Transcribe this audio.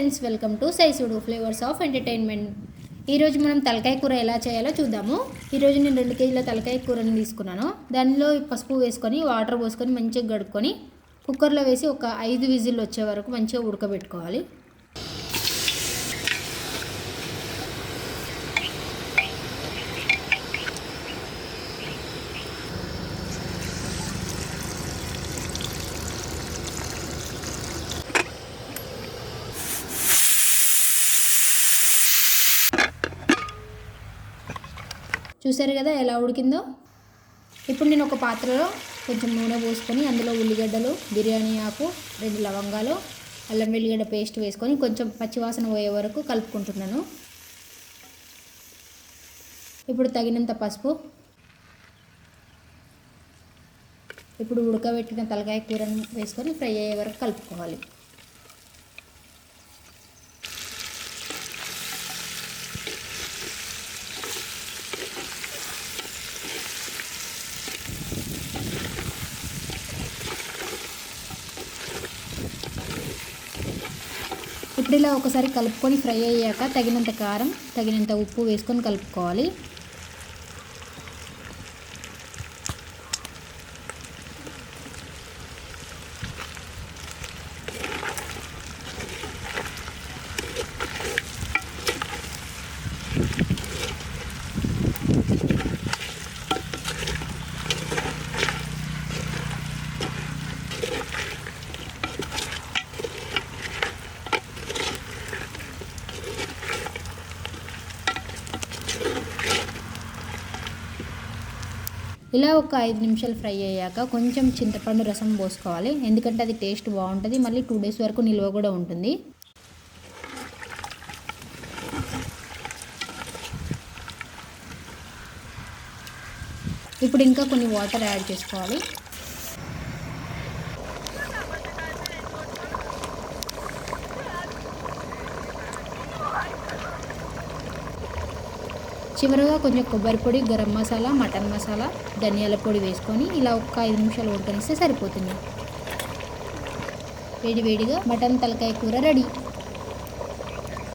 Friends welcome to సైసుడు flavours of entertainment. ఈరోజు మనం తలకాయ కూర ఎలా చేయాలో చూద్దాము. ఈరోజు నేను రెండు కేజీల తలకాయ కూరని తీసుకున్నాను. దానిలో పసుపు వేసుకొని వాటర్ పోసుకొని మంచిగా గడుపుకొని కుక్కర్లో వేసి ఒక ఐదు విజిల్ వచ్చే వరకు మంచిగా ఉడకబెట్టుకోవాలి. చూసారు కదా ఎలా ఉడికిందో? ఇప్పుడు నేను ఒక పాత్రలో కొంచెం నూనె పోసుకొని అందులో ఉల్లిగడ్డలు బిర్యానీ ఆకు రెండు లవంగాలు అల్లం వెల్లిగడ్డ పేస్ట్ వేసుకొని కొంచెం పచ్చివాసన పోయే వరకు కలుపుకుంటున్నాను. ఇప్పుడు తగినంత పసుపు. ఇప్పుడు ఉడకబెట్టిన తలకాయ కూరను వేసుకొని ఫ్రై అయ్యే వరకు కలుపుకోవాలి. ఇప్పుడు ఇలా ఒకసారి కలుపుకొని ఫ్రై అయ్యాక తగినంత కారం తగినంత ఉప్పు వేసుకొని కలుపుకోవాలి. ఇలా ఒక ఐదు నిమిషాలు ఫ్రై అయ్యాక కొంచెం చింతపండు రసం పోసుకోవాలి. ఎందుకంటే అది టేస్ట్ బాగుంటుంది. మళ్ళీ టూ డేస్ వరకు నిల్వ కూడా ఉంటుంది. ఇప్పుడు ఇంకా కొన్ని వాటర్ యాడ్ చేసుకోవాలి. చివరగా కొంచెం కొబ్బరి పొడి గరం మసాలా మటన్ మసాలా ధనియాల పొడి వేసుకొని ఇలా ఒక్క ఐదు నిమిషాలు ఉడకనిస్తే సరిపోతుంది. వేడి వేడిగా మటన్ తలకాయ కూర రెడీ.